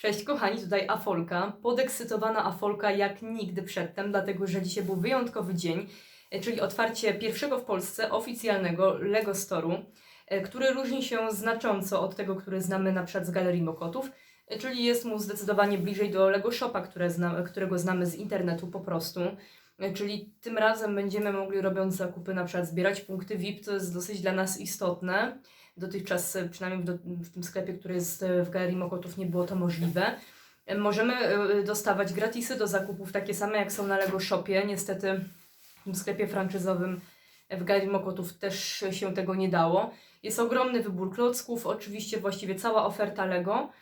Cześć kochani, tutaj Afolka. Podekscytowana Afolka jak nigdy przedtem, dlatego że dzisiaj był wyjątkowy dzień, e, czyli otwarcie pierwszego w Polsce oficjalnego Lego Store'u, e, który różni się znacząco od tego, który znamy na przykład z Galerii Mokotów, e, czyli jest mu zdecydowanie bliżej do Lego Shopa, zna, którego znamy z internetu po prostu. Czyli tym razem będziemy mogli robiąc zakupy na przykład zbierać punkty VIP, to jest dosyć dla nas istotne. Dotychczas, e, przynajmniej w, do, w tym sklepie, który jest e, w Galerii Mokotów, nie było to możliwe. E, Możemy dostawać gratisy do zakupów, takie same jak są na Lego Shopie. Niestety w tym sklepie franczyzowym w Galerii Mokotów też się tego nie dało. Jest ogromny wybór klocków, oczywiście właściwie cała oferta Lego.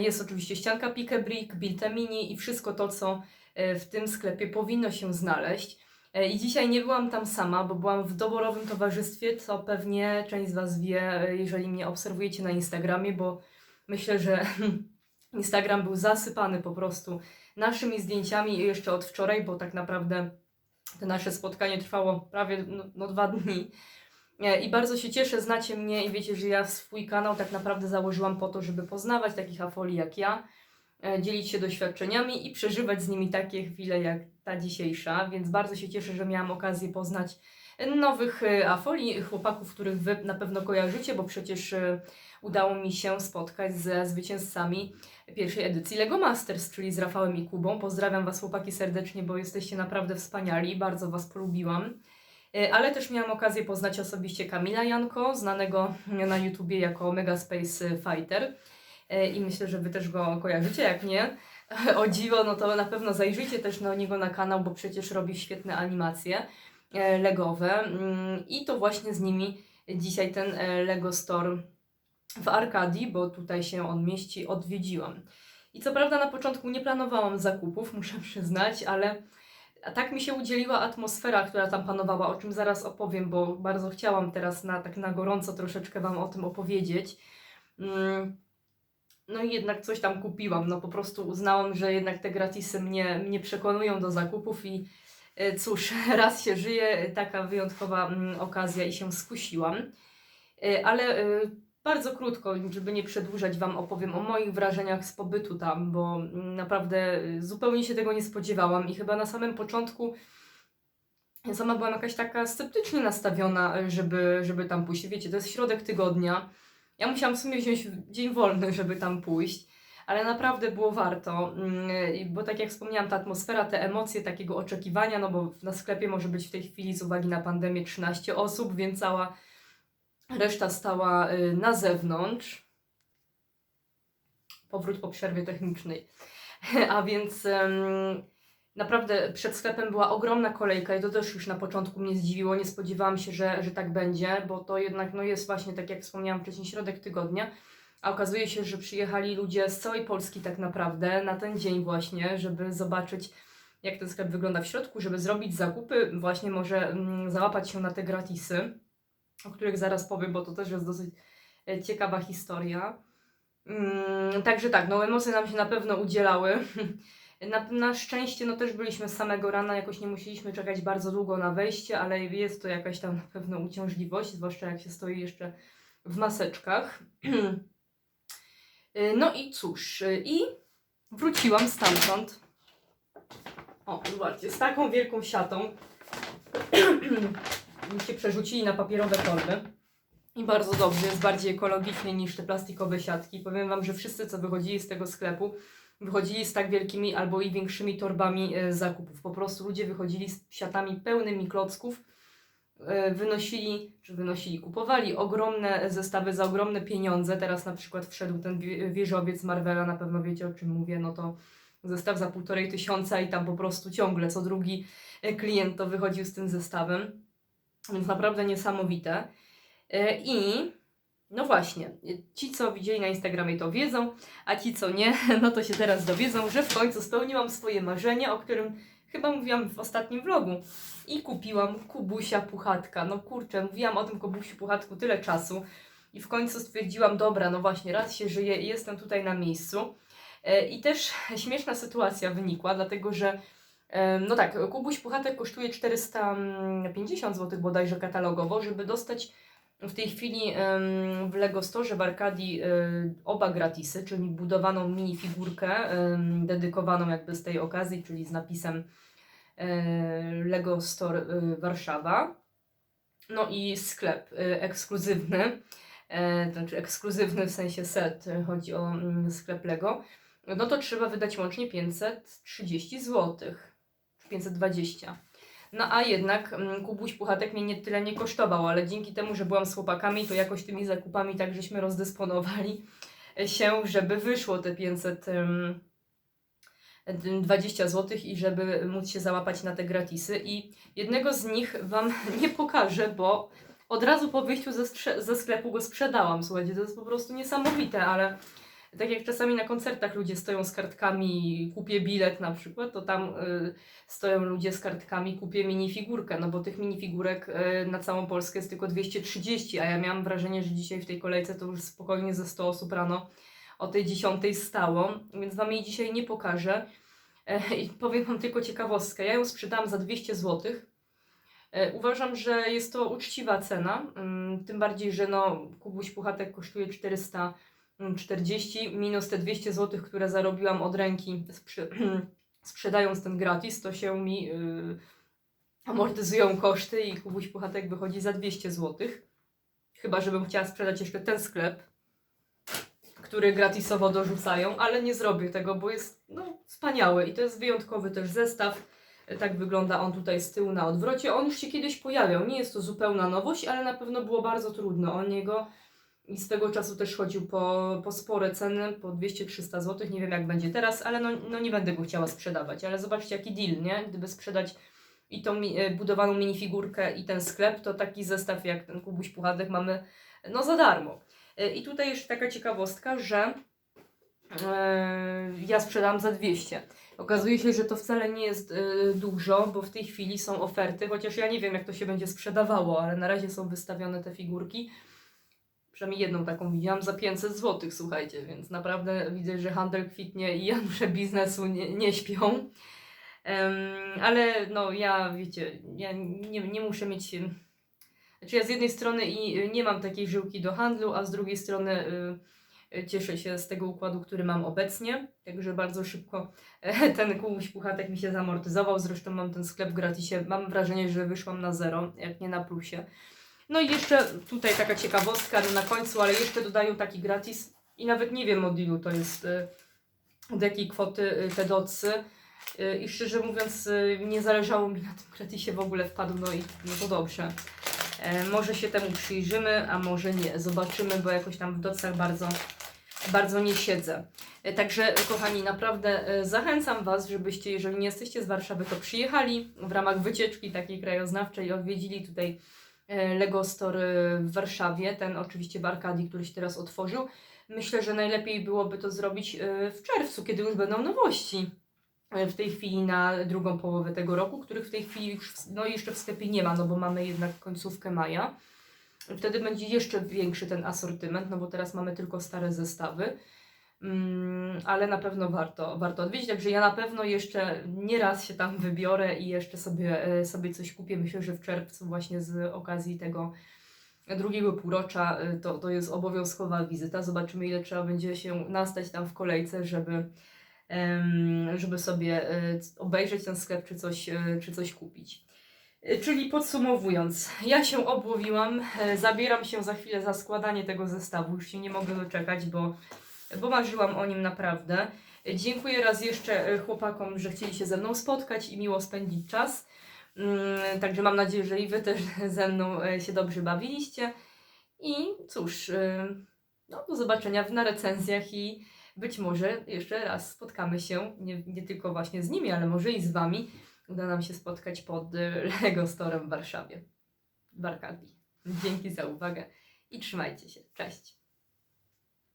Jest oczywiście ścianka Pique Brick, Bilte Mini i wszystko to, co w tym sklepie powinno się znaleźć. E, I dzisiaj nie byłam tam sama, bo byłam w doborowym towarzystwie, co pewnie część z Was wie, e, jeżeli mnie obserwujecie na Instagramie, bo myślę, że Instagram był zasypany po prostu naszymi zdjęciami jeszcze od wczoraj, bo tak naprawdę to nasze spotkanie trwało prawie no, no dwa dni. E, I bardzo się cieszę, znacie mnie i wiecie, że ja swój kanał tak naprawdę założyłam po to, żeby poznawać takich afoli jak ja, dzielić się doświadczeniami i przeżywać z nimi takie chwile jak ta dzisiejsza, więc bardzo się cieszę, że miałam okazję poznać nowych e, afoli, chłopaków, których Wy na pewno kojarzycie, bo przecież e, udało mi się spotkać ze zwycięzcami pierwszej edycji Lego Masters, czyli z Rafałem i Kubą. Pozdrawiam Was chłopaki serdecznie, bo jesteście naprawdę wspaniali, bardzo Was polubiłam. E, Ale też miałam okazję poznać osobiście Kamila Janko, znanego na YouTubie jako Mega Space Fighter. E, I myślę, że Wy też go kojarzycie, jak nie. O dziwo, no to na pewno zajrzyjcie też na niego na kanał, bo przecież robi świetne animacje e, legowe. Mm, I to właśnie z nimi dzisiaj ten e, Lego Store w Arkadii, bo tutaj się on mieści, odwiedziłam. I co prawda na początku nie planowałam zakupów, muszę przyznać, ale tak mi się udzieliła atmosfera, która tam panowała, o czym zaraz opowiem, bo bardzo chciałam teraz na, tak na gorąco troszeczkę Wam o tym opowiedzieć. Mm, No jednak coś tam kupiłam, no po prostu uznałam, że jednak te gratisy mnie, mnie przekonują do zakupów i e, cóż, raz się żyje, taka wyjątkowa mm, okazja i się skusiłam. E, Ale e, bardzo krótko, żeby nie przedłużać Wam, opowiem o moich wrażeniach z pobytu tam, bo mm, naprawdę zupełnie się tego nie spodziewałam i chyba na samym początku sama byłam jakaś taka sceptycznie nastawiona, żeby, żeby tam pójść. Wiecie, to jest środek tygodnia. Ja musiałam w sumie wziąć dzień wolny, żeby tam pójść, ale naprawdę było warto, mm, bo tak jak wspomniałam, ta atmosfera, te emocje takiego oczekiwania, no bo na sklepie może być w tej chwili z uwagi na pandemię 13 osób, więc cała Reszta stała y, na zewnątrz. Powrót po przerwie technicznej. A więc em, naprawdę przed sklepem była ogromna kolejka i to też już na początku mnie zdziwiło. Nie spodziewałam się, że, że tak będzie, bo to jednak no, jest właśnie, tak jak wspomniałam wcześniej, środek tygodnia. A okazuje się, że przyjechali ludzie z całej Polski tak naprawdę na ten dzień właśnie, żeby zobaczyć jak ten sklep wygląda w środku, żeby zrobić zakupy, właśnie może mm, załapać się na te gratisy o których zaraz powiem, bo to też jest dosyć e, ciekawa historia. Mm, Także tak, no emocje nam się na pewno udzielały. Na, na szczęście no też byliśmy z samego rana, jakoś nie musieliśmy czekać bardzo długo na wejście, ale jest to jakaś tam na pewno uciążliwość, zwłaszcza jak się stoi jeszcze w maseczkach. Y, No i cóż, y, i wróciłam stamtąd. O, zobaczcie, z taką wielką siatą. się przerzucili na papierowe torby. I bardzo dobrze, jest bardziej ekologicznie niż te plastikowe siatki. Powiem Wam, że wszyscy, co wychodzili z tego sklepu, wychodzili z tak wielkimi albo i większymi torbami e, zakupów. Po prostu ludzie wychodzili z siatami pełnymi klocków, e, wynosili, czy wynosili, kupowali ogromne zestawy za ogromne pieniądze. Teraz na przykład wszedł ten wie- wieżowiec Marvela, na pewno wiecie o czym mówię, no to zestaw za półtorej tysiąca i tam po prostu ciągle co drugi e, klient to wychodził z tym zestawem. Więc naprawdę niesamowite. I no właśnie, ci co widzieli na Instagramie to wiedzą, a ci co nie, no to się teraz dowiedzą, że w końcu spełniłam swoje marzenie, o którym chyba mówiłam w ostatnim vlogu. I kupiłam Kubusia Puchatka. No kurczę, mówiłam o tym Kubusiu Puchatku tyle czasu. I w końcu stwierdziłam, dobra, no właśnie, raz się żyje i jestem tutaj na miejscu. E, I też śmieszna sytuacja wynikła, dlatego że Em, No tak, Kubuś Puchatek kosztuje 450 zł bodajże katalogowo. Żeby dostać w tej chwili w Lego Store w Arkadii y, oba gratisy, czyli budowaną minifigurkę dedykowaną jakby z tej okazji, czyli z napisem e, Lego Store y, Warszawa. No i sklep y, ekskluzywny, e, to znaczy ekskluzywny w sensie set, chodzi o mm, sklep Lego. No to trzeba wydać łącznie 530 zł, czy 520. No a jednak mm, Kubuś Puchatek mnie nie tyle nie kosztował, ale dzięki temu, że byłam z chłopakami, to jakoś tymi zakupami tak żeśmy rozdysponowali się, żeby wyszło te 520 zł i żeby móc się załapać na te gratisy. I jednego z nich Wam nie pokażę, bo od razu po wyjściu ze, ze sklepu go sprzedałam. Słuchajcie, to jest po prostu niesamowite, ale tak jak czasami na koncertach ludzie stoją z kartkami, kupię bilet na przykład, to tam y, stoją ludzie z kartkami, kupię minifigurkę, no bo tych minifigurek y, na całą Polskę jest tylko 230, a ja miałam wrażenie, że dzisiaj w tej kolejce to już spokojnie ze 100 osób rano o tej 10 stało, więc Wam jej dzisiaj nie pokażę. E, I powiem Wam tylko ciekawostkę. Ja ją sprzedałam za 200 zł. E, Uważam, że jest to uczciwa cena, mm, tym bardziej, że no, Kubuś Puchatek kosztuje 440 minus te 200 zł, które zarobiłam od ręki sprzedając ten gratis, to się mi yy, amortyzują koszty i Kubuś Puchatek wychodzi za 200 zł. Chyba, żebym chciała sprzedać jeszcze ten sklep, który gratisowo dorzucają, ale nie zrobię tego, bo jest no, wspaniały i to jest wyjątkowy też zestaw. Tak wygląda on tutaj z tyłu na odwrocie. On już się kiedyś pojawiał. Nie jest to zupełna nowość, ale na pewno było bardzo trudno o niego. I z tego czasu też chodził po, po spore ceny, po 200-300 zł. Nie wiem jak będzie teraz, ale no, no nie będę go chciała sprzedawać. Ale zobaczcie jaki deal, nie? Gdyby sprzedać i tą e, budowaną minifigurkę i ten sklep, to taki zestaw jak ten Kubuś Puchatek mamy no za darmo. E, I tutaj jeszcze taka ciekawostka, że e, ja sprzedam za 200. Okazuje się, że to wcale nie jest e, dużo, bo w tej chwili są oferty, chociaż ja nie wiem jak to się będzie sprzedawało, ale na razie są wystawione te figurki. Przynajmniej jedną taką widziałam za 500 zł, słuchajcie, więc naprawdę widzę, że handel kwitnie i Janusze biznesu nie, nie śpią. Em, ale no ja, wiecie, ja nie, nie muszę mieć... Znaczy ja z jednej strony i y, nie mam takiej żyłki do handlu, a z drugiej strony y, cieszę się z tego układu, który mam obecnie. Także bardzo szybko e, ten kubuś puchatek mi się zamortyzował. Zresztą mam ten sklep w gratisie. Mam wrażenie, że wyszłam na zero, jak nie na plusie. No i jeszcze tutaj taka ciekawostka na końcu, ale jeszcze dodają taki gratis i nawet nie wiem od ilu to jest, y, od jakiej kwoty y, te docy. Y, I szczerze mówiąc, nie zależało mi na tym gratisie w ogóle wpadł, no i no to dobrze. E, może się temu przyjrzymy, a może nie. Zobaczymy, bo jakoś tam w docach bardzo, bardzo nie siedzę. E, Także, kochani, naprawdę e, zachęcam Was, żebyście, jeżeli nie jesteście z Warszawy, to przyjechali w ramach wycieczki takiej krajoznawczej, odwiedzili tutaj Lego Store w Warszawie, ten oczywiście w Arkadii, który się teraz otworzył. Myślę, że najlepiej byłoby to zrobić e, w czerwcu, kiedy już będą nowości. E, W tej chwili na drugą połowę tego roku, których w tej chwili już no jeszcze w sklepie nie ma, no bo mamy jednak końcówkę maja. Wtedy będzie jeszcze większy ten asortyment, no bo teraz mamy tylko stare zestawy. Mm, ale na pewno warto, warto odwiedzić, także ja na pewno jeszcze nie raz się tam wybiorę i jeszcze sobie, e, sobie coś kupię. Myślę, że w czerwcu właśnie z okazji tego drugiego półrocza e, to, to jest obowiązkowa wizyta. Zobaczymy ile trzeba będzie się nastać tam w kolejce, żeby, żeby sobie e, obejrzeć ten sklep czy coś, czy coś kupić. Czyli podsumowując, ja się obłowiłam, zabieram się za chwilę za składanie tego zestawu, już się nie mogę doczekać, bo, bo marzyłam o nim naprawdę. Dziękuję raz jeszcze e, chłopakom, że chcieli się ze mną spotkać i miło spędzić czas. Mm, Także mam nadzieję, że i Wy też ze mną e, się dobrze bawiliście. I cóż, e, no, do zobaczenia na recenzjach i być może jeszcze raz spotkamy się, nie, nie tylko właśnie z nimi, ale może i z Wami. Uda nam się spotkać pod Lego Storem w Warszawie, w. Dzięki za uwagę i trzymajcie się. Cześć!